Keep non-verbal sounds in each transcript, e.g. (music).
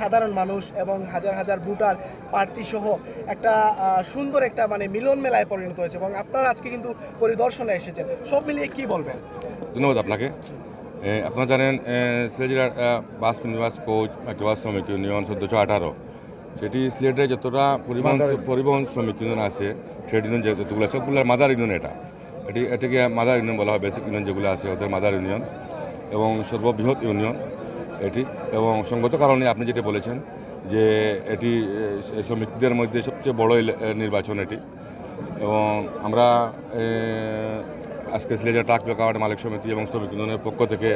সাধারণ মানুষ এবং হাজার হাজার ভোটার প্রার্থী সহ একটা সুন্দর একটা মানে মিলন মেলায় পরিণত হয়েছে এবং আপনারা আজকে কিন্তু পরিদর্শনে এসেছেন। সব মিলিয়ে কি বলবেন? ধন্যবাদ আপনাকে। আপনারা জানেন সিলেট জেলার বাস মিনিবাস কোচ মাইক্রোবাস শ্রমিক ইউনিয়ন চোদ্দোশো আঠারো। সেটি সিলেটে যতটা পরিবহন পরিবহন শ্রমিক ইউনিয়ন আছে ট্রেড ইউনিয়ন যতগুলো সবগুলোর মাদার ইউনিয়ন এটা। এটি এটিকে মাদার ইউনিয়ন বলা হয় বেসিক ইউনিয়ন যেগুলো আছে ওদের মাদার ইউনিয়ন এবং সর্ববৃহৎ ইউনিয়ন। এটি এবং সঙ্গত কারণে আপনি যেটা বলেছেন যে এটি শ্রমিকদের মধ্যে সবচেয়ে বড় নির্বাচন এটি। এবং আমরা আজকে সিলেটের ট্রাক প্লেকার্ড মালিক সমিতি এবং শ্রমিক ইউনিয়নের পক্ষ থেকে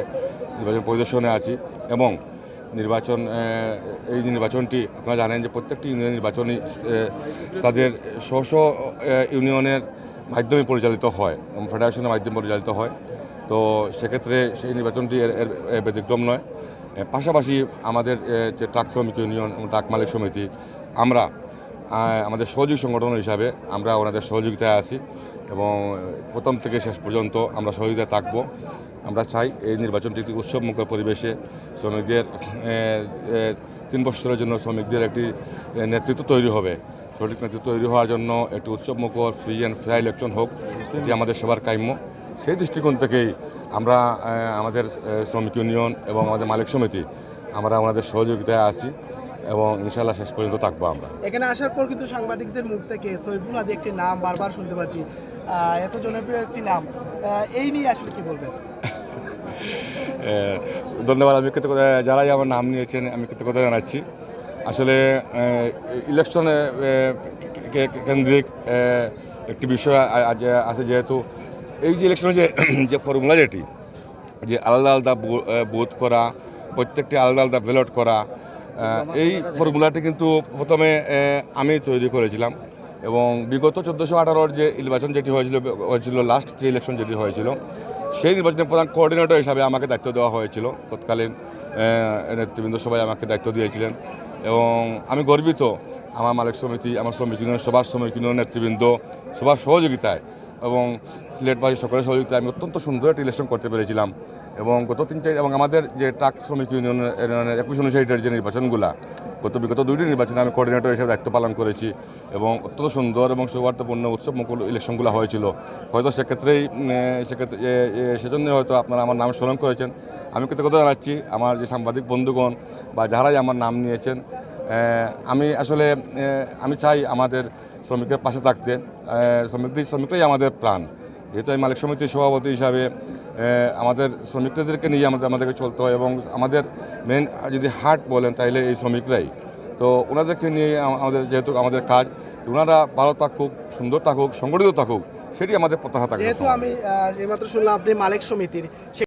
নির্বাচন পরিদর্শনে আছি এবং নির্বাচন এই নির্বাচনটি আপনারা জানেন যে প্রত্যেকটি ইউনিয়ন নির্বাচনই তাদের স্ব স্ব ইউনিয়নের মাধ্যমে পরিচালিত হয় এবং ফেডারেশনের মাধ্যমে পরিচালিত হয়। তো সেক্ষেত্রে সেই নির্বাচনটি এর ব্যতিক্রম নয়। পাশাপাশি আমাদের যে ট্রাক শ্রমিক ইউনিয়ন ট্রাক মালিক সমিতি, আমরা আমাদের সহযোগী সংগঠন হিসাবে আমরা ওনাদের সহযোগিতায় আছি এবং প্রথম থেকে শেষ পর্যন্ত আমরা সহযোগিতায় থাকব। আমরা চাই এই নির্বাচনটি একটি উৎসবমুখর পরিবেশে শ্রমিকদের তিন বছরের জন্য শ্রমিকদের একটি নেতৃত্ব তৈরি হবে। সঠিক নেতৃত্ব তৈরি হওয়ার জন্য একটি উৎসবমুখর ফ্রি অ্যান্ড ফেয়ার ইলেকশন হোক, এটি আমাদের সবার কাম্য। সেই দৃষ্টিকোণ থেকেই আমরা আমাদের শ্রমিক ইউনিয়ন এবং আমাদের মালিক সমিতি আমরা আমাদের সহযোগিতায় আছি এবং ইনশাল্লাহ শেষ পর্যন্ত থাকব আমরা। এখানে আসার পর কিন্তু সাংবাদিকদের মুখ থেকে সৈফুল আদি একটি নাম বারবার শুনতে পাচ্ছি। এত জনপ্রিয় একটি নাম। এই নিয়ে আসলে কি বলবেন? (laughs) ধন্যবাদ আমি কৃতজ্ঞতা যারাই আমার নাম নিয়েছেন আমি কৃতজ্ঞতা জানাচ্ছি। আসলে ইলেকশনে কেন্দ্রিক একটি বিষয় আছে যেহেতু এই যে ইলেকশনে (clears throat) যে যে ফর্মুলা যেটি যে আলাদা আলাদা বু- এ, বুথ করা প্রত্যেকটি আলাদা আলাদা ব্যালট করা এই ফর্মুলাটি কিন্তু প্রথমে আমি তৈরি করেছিলাম এবং বিগত চোদ্দোশো আঠারোর যে নির্বাচন যেটি হয়েছিল হয়েছিল লাস্ট যে ইলেকশন যেটি হয়েছিল সেই নির্বাচনের প্রধান কোঅর্ডিনেটর হিসাবে আমাকে দায়িত্ব দেওয়া হয়েছিল। তৎকালীন নেতৃবৃন্দ সবাই আমাকে দায়িত্ব দিয়েছিলেন এবং আমি গর্বিত। আমার মালিক সমিতি আমার শ্রমিক ইউনিয়ন সবার শ্রমিক ইউনিয়ন নেতৃবৃন্দ সবার সহযোগিতায় এবং সিলেটবাসী সকলের সহযোগিতায় আমি অত্যন্ত সুন্দর একটি ইলেকশন করতে পেরেছিলাম। এবং গত তিন চার এবং আমাদের যে ট্রাক শ্রমিক ইউনিয়নের একুশ অনুসারীদের যে নির্বাচনগুলা, গত বিগত দুইটি নির্বাচনে আমি কোঅর্ডিনেটর হিসেবে দায়িত্ব পালন করেছি এবং অত্যন্ত সুন্দর এবং সৌহার্দ্যপূর্ণ উৎসব মুকুল ইলেকশনগুলো হয়েছিল। হয়তো সেক্ষেত্রেই সেক্ষেত্রে সেজন্য হয়তো আপনারা আমার নাম স্মরণ করেছেন। আমি কৃতজ্ঞতা জানাচ্ছি আমার যে সাংবাদিক বন্ধুগণ বা যারাই আমার নাম নিয়েছেন আমি আসলে আমি চাই আমাদের শ্রমিকের পাশে থাকতে। শ্রমিকদের শ্রমিকরাই আমাদের প্রাণ। যেহেতু আমি মালিক সমিতির সভাপতি হিসাবে আমাদের শ্রমিকদেরকে নিয়ে আমাদের আমাদেরকে চলতে হয় এবং আমাদের মেন যদি হাট বলেন তাহলে এই শ্রমিকরাই। তো ওনাদেরকে নিয়ে আমাদের যেহেতু আমাদের কাজ ওনারা ভালো থাকুক, সুন্দর থাকুক, সংগঠিত থাকুক, সেটি আমাদের প্রত্যাশা থাকবে। যেহেতু আমি এইমাত্র শুনলাম আপনি মালিক সমিতির